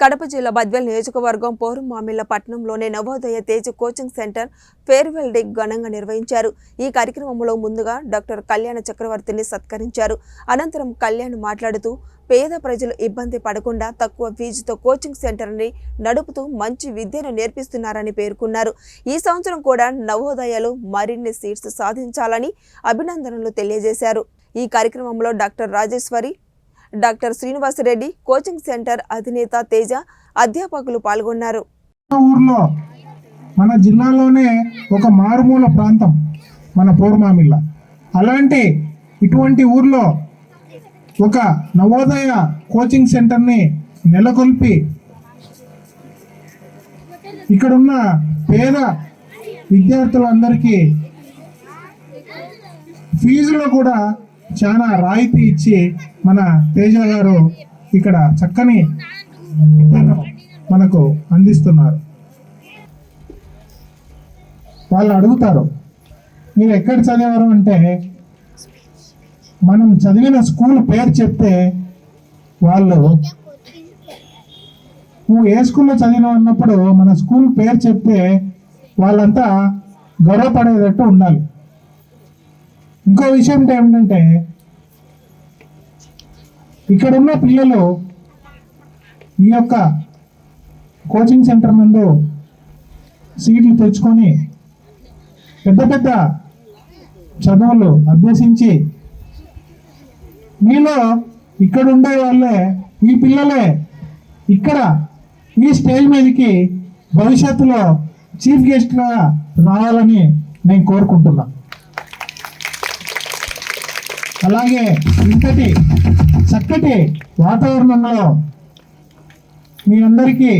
కడప జిల్లా బద్వేల్ నియోజకవర్గం పోరుమామిళ్ళ పట్టణంలోని Navodaya Tej coaching centre farewell day ఘనంగా నిర్వహించారు. ఈ కార్యక్రమంలో ముందుగా డాక్టర్ కళ్యాణ చక్రవర్తిని సత్కరించారు. అనంతరం కళ్యాణ్ మాట్లాడుతూ పేద ప్రజలు ఇబ్బంది పడకుండా తక్కువ ఫీజుతో కోచింగ్ సెంటర్ని నడుపుతూ మంచి విద్యను నేర్పిస్తున్నారని పేర్కొన్నారు. ఈ సంవత్సరం కూడా నవోదయాలు మరిన్ని సీట్స్ సాధించాలని అభినందనలు తెలియజేశారు. ఈ కార్యక్రమంలో doctor Rajeshwari doctor Srinivasareddy coaching centre అధినేత తేజ అధ్యాపకులు పాల్గొన్నారు. ఊర్లో మన జిల్లాలోనే ఒక మారుమూల ప్రాంతం మన పూర్మామిల్ల. అలాంటి ఇటువంటి ఊర్లో ఒక నవోదయ కోచింగ్ సెంటర్ని నెలకొల్పి ఇక్కడున్న పేద విద్యార్థులందరికీ ఫీజులో కూడా చాలా రాయితీ ఇచ్చి మన తేజ గారు ఇక్కడ చక్కని మనకు అందిస్తున్నారు. వాళ్ళు అడుగుతారు మీరు ఎక్కడ చదివారు? అంటే మనం చదివిన స్కూల్ పేరు చెప్తే వాళ్ళు నువ్వు ఏ స్కూల్లో చదివినావు? అన్నప్పుడు మన స్కూల్ పేరు చెప్తే వాళ్ళంతా గర్వపడేటట్టు ఉండాలి. ఇంకో విషయం ఏమిటంటే ఇక్కడ ఉన్న పిల్లలు ఈ యొక్క కోచింగ్ సెంటర్ నందు సీట్లు తెచ్చుకొని పెద్ద పెద్ద చదువులు అభ్యసించి మీలో ఇక్కడ ఉండే వాళ్ళే ఈ పిల్లలే ఇక్కడ ఈ స్టేజ్ మీదకి భవిష్యత్తులో చీఫ్ గెస్ట్గా రావాలని నేను కోరుకుంటున్నాను అలాగే ఇంతటి చక్కటి వాతావరణంలో మీ అందరికీ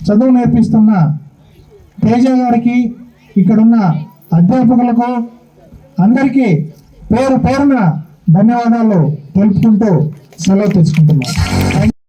చదువు నేర్పిస్తున్న తేజ గారికి ఇక్కడున్న అధ్యాపకులకు అందరికీ పేరు పేరున ధన్యవాదాలు తెలుపుకుంటూ సెలవు తెచ్చుకుంటున్నాను